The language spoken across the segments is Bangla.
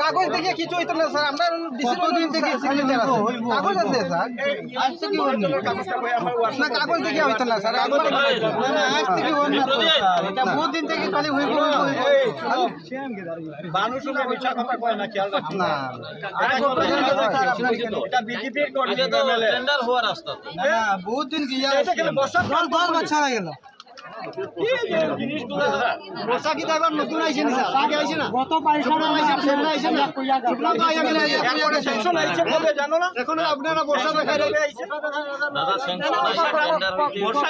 কাগজ দেখে কিছু হইতো না স্যার আমরা ডিসিপ্লিন দেখে সিগনেচার আছে কাগজ আছে স্যার আজকে কি হইনি না কাগজ দেখে হইতো না স্যার কাগজ আজ থেকে হইনি না তো, স্যার। এটা বহুত দিন থেকে খালি হইব না না বহুত দিন গিয়া দশ বছর হয়ে গেল। বর্ষা কি এবার নতুন আইছে না আগে আইছে না? গত পয়সা আইছে সেটা আইছে না? শুক্লা তো আইছে না এরপরে সেকশন আইছে কবে জানো না? এখন আপনারা বর্ষা দেখাই রে আইছে। দাদা স্যাংশন আছে টেন্ডার বর্ষা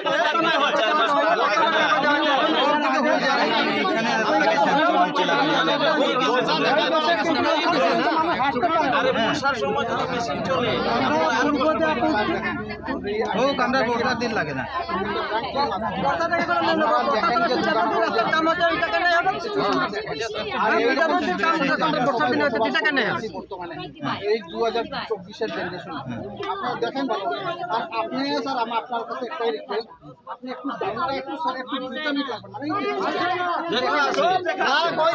আরে বর্ষার সময় তো মেশিন চলে। হোক আমরা বর্ষার দিন লাগে না। এই দু হাজার চব্বিশের জেনারেশন আপনারা দেখেন ভালো আর আপনি স্যার আমার আপনার কাছে একটাই রিকোয়েস্ট আপনি একটু দামটা একটু স্যার একটু দ্রুত নিতে পারবেন। না কই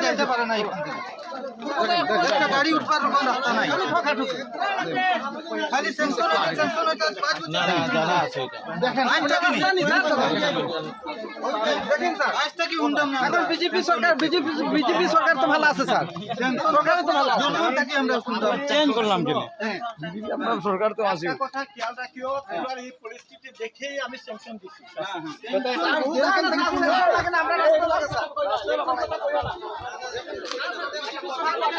যাইতে পারে না এখান থেকে একটা সরকার বিজেপি বিজেপি সরকার তো আছে আমরা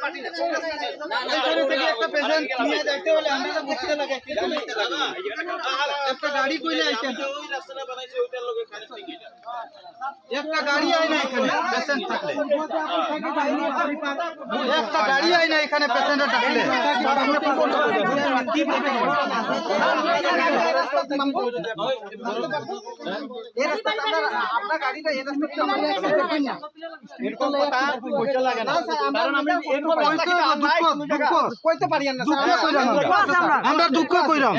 বছর আগে একটা পেশেন্ট নিয়ে যাইতে হলে আমরা বুঝতে লাগে একটা গাড়ি কইলে একটা গাড়ি আয় না এখানে পেশেন্ট থাকলে একটা গাড়ি আয় না এখানে পেশেন্ট থাকলে এই রাস্তা আপনার গাড়িটা এই রাস্তা এরকম কথা লাগে না কারণ আমি আমরা দুঃখ কইরাম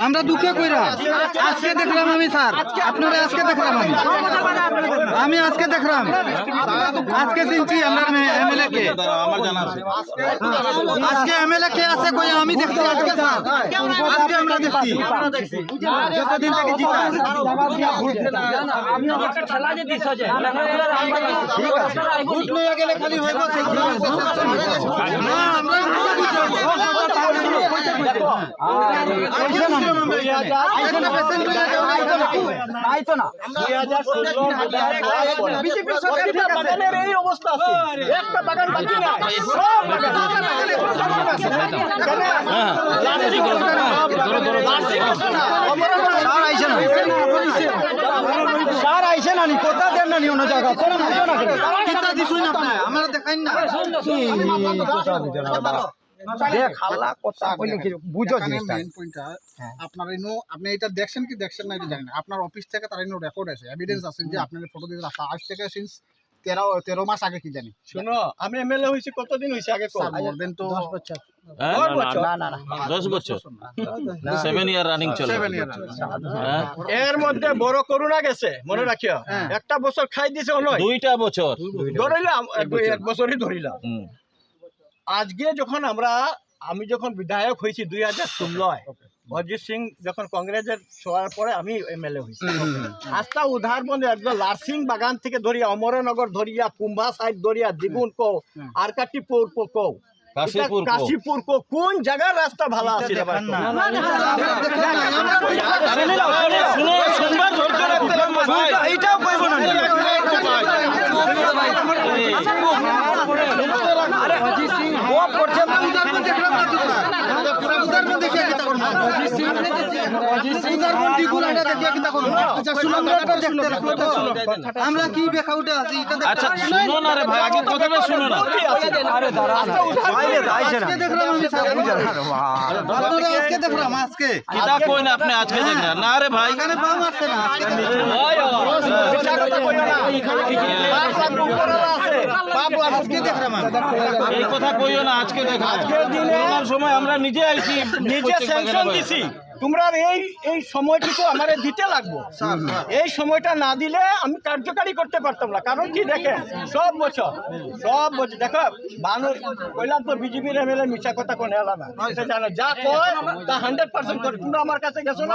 আমরা। দুঃখ কইরাম আজকে দেখলাম আমি স্যার। আপনারা আজকে দেখলাম আমি। আমি আজকে দেখলাম। আজকে চিনছি আমরা এমএলএ কে। আজকে এমএলএ কে আছে কই আমি দেখছি আজকে স্যার। আজকে আমরা দেখছি। যতদিন থেকে জিতা না এই অবস্থা আছে একটা বাগান বাকি নাই সব বাগান সার আইসে নানি কথা দেন নানি অন্য জায়গা? কোন আইছো না কিতা দিছুই না আপনি আমরা দেখাইন না। দেখ হাল্লা কথা কইলে কি বুঝো জিনিসটা? আপনার ইনো আপনি এটা দেখছেন কি দেখছেন না এটা জানি না। আপনার অফিস থেকে তার ইনো রেকর্ড আছে। এভিডেন্স আছে যে আপনার ফটো দিয়ে রাখা আজ থেকে সিন্স তেরো তেরো মাস আগে কি জানি। শোনো আমি এমএলএ হইছি কতদিন হইছে আগে কও? মোর দেন তো হ্যাঁ? দশ বছর? সেভেন ইয়ার রানিং চলে সেভেন ইয়ার হ্যাঁ? এর মধ্যে বড় করোনা গেছে মনে রাখিও। একটা বছর খাই দিছে দুইটা বছর। ধরিলাম এক- এক বছরই ধরিলাম। আজকে যখন আমরা আমি যখন বিধায়ক হয়েছি দুই হাজার ষোলোয় অজিত সিং যখন কংগ্রেসের ছোঁয়ার পরে আমি এমএলএ হয়েছি উদ্ধার বন্ধে একদম লারসিং বাগান থেকে ধরিয়া অমরনগর ধরিয়া কুম্ভা সাইড ধরিয়া দ্বিগুণ কো আর কাটিপুর কো কাশীপুর কো। কাশীপুর কোন জায়গার রাস্তা ভালো আছে? এইটাও কইব না ও করছে দেখলাম না তো স্যার উদারবন দ্বিগুণ এটা দেখিয়া কিতা করব আচ্ছা শুনো আমরা কি বেকাউটে আছি আচ্ছা শুনো না রে ভাই আগে কথাটা শুনো না আজকে দেখলাম আমি আজকে দেখলাম আজকে কিতা কই না আপনি আজকে দেখলেন না রে ভাই এখানে পাও মারছে না আজকে দেখলাম। মিছা কথা কইও না। পাঁচ লাখ উপরওয়ালা আছে। বাবু আজকে দেখলাম আমি। এই কথা কইও না আজকে দেখো আজকের দিনে- সময় আমরা নিজে আইছি নিজে স্যাংশন দিছি তোমরা এই এই সময়টুকু আমারে দিতে লাগবো। এই সময়টা না দিলে আমি কার্যকারী করতে পারতাম না। কারণ কি দেখে সব বছর সব বছর দেখো মানুষ কইলাম তো বিজেপির এমএলএ মিছা কথা কোন এলা না। জানো যা কয় তা হান্ড্রেড পার্সেন্ট করে। তোমরা আমার কাছে গেছো না?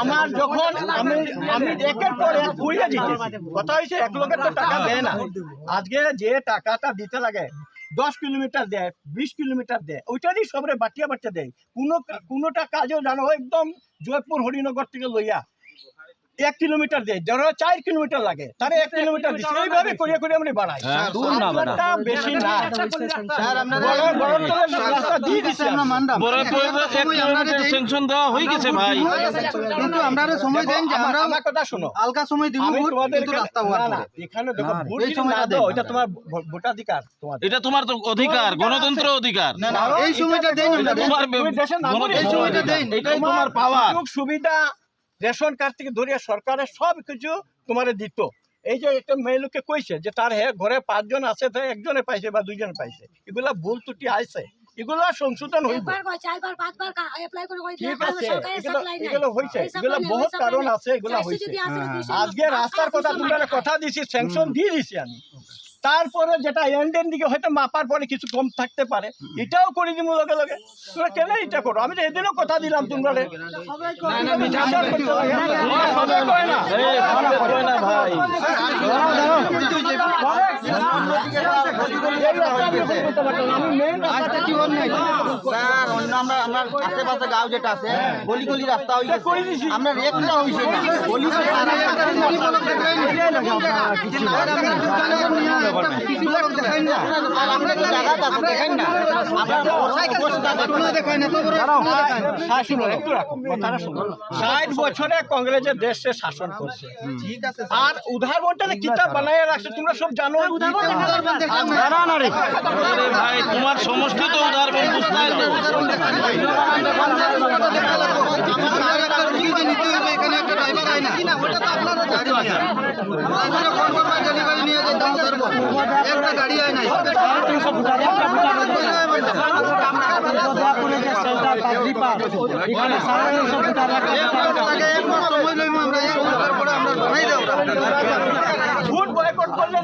আমার যখন আমি আমি একের পর এক ঘুরিয়ে দিতে কথা হয়েছে এক লোকের তো টাকা দেয় না। আজকে যে টাকাটা দিতে লাগে দশ কিলোমিটার দেয়, বিশ কিলোমিটার দেয়, ওইটারই সবরে বাটিয়া বাটিয়া দেয়। কোনো কোনোটা কাজেও জানো, একদম জয়পুর হরিনগর থেকে লইয়া এক কিলোমিটার দেয় ধরো চার কিলোমিটার লাগে তারে এক কিলোমিটার দিচ্ছে এইভাবে করিয়া করিয়া আমরা বাড়াই হ্যাঁ, আপনারটা বেশি না স্যার বড় বড় রাস্তা দিয়ে দিচ্ছে আমরা মানলাম বড় দেই। দেওয়া হয়ে গেছে ভাই কিন্তু আমরা সময় দেন যে আমরা আমার কথা শোনো সময় দিব কিন্তু রাস্তা হওয়ার পরে। এখানে দেখো ভোট না দাও এটা তোমার ভোটাধিকার তোমাদের এটা তোমার তো অধিকার গণতন্ত্র অধিকার না না এই সময়টা দেন আমরা তোমার। এই সময়টা দেন। এটাই তোমার পাওয়ার সুযোগ সুবিধা রেশন কার্ড থেকে ধরিয়া সরকারের সব কিছু তোমারে দিত। এই যে একটা মেয়ে লোককে কইছে যে তার হে ঘরে পাঁচজন আছে তো একজনে পাইছে বা দুইজন পাইছে। এগুলা ভুল ত্রুটি এগুলা সংশোধন হইব। ঠিক আছে এগুলো হয়েছে এগুলো বহুত কারণ এগুলো হয়েছে দুইশো আজকে রাস্তার কথা তোমরা কথা দিছি স্যাংশন দিয়ে দিছি আমি। তারপরে যেটা এন্ডের দিকে হয়তো মাপার পরে কিছু কম থাকতে পারে এটাও করে দিব লগে লগে তোমরা কেন এটা করো আমি তো এদিনও কথা দিলাম তোমরা সবাই কয় না এই, সবে কয় না ভাই আমি মেন আজকে কি হল নাই স্যার অন্য আমরা আমরা আশেপাশে গাঁও যেটা আছে গলি গলি রাস্তা। আমরা না দেখাই না। হ্যাঁ। ষাট বছরে কংগ্রেসের দেশে শাসন করছে। ঠিক আছে আর উদাহরণটা কিতাব বানায় রাখছে। তোমরা সব জানো। ভাই তোমার সমষ্টি তো উদাহরণ বুঝতে হয় নাই। সময় আমরা এই তারপরে আমরা বানাই দেব ভোট বয়কট করলে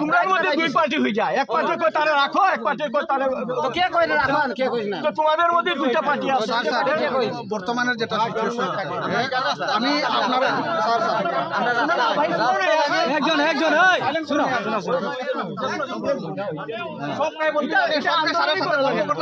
তোমরা মধ্যে দুই পার্টি হয়ে যায়। এক পার্টি কই তারে রাখো এক পার্টি কই তারে কে কই না রাখো কে কই না? তো তোমাদের মধ্যে দুইটা পার্টি আছে। স্যার স্যার বর্তমানের যেটা সিচুয়েশন আমি আপনার স্যার স্যার একজন একজন শুনো শুনো শুনো। সব নাই বলতে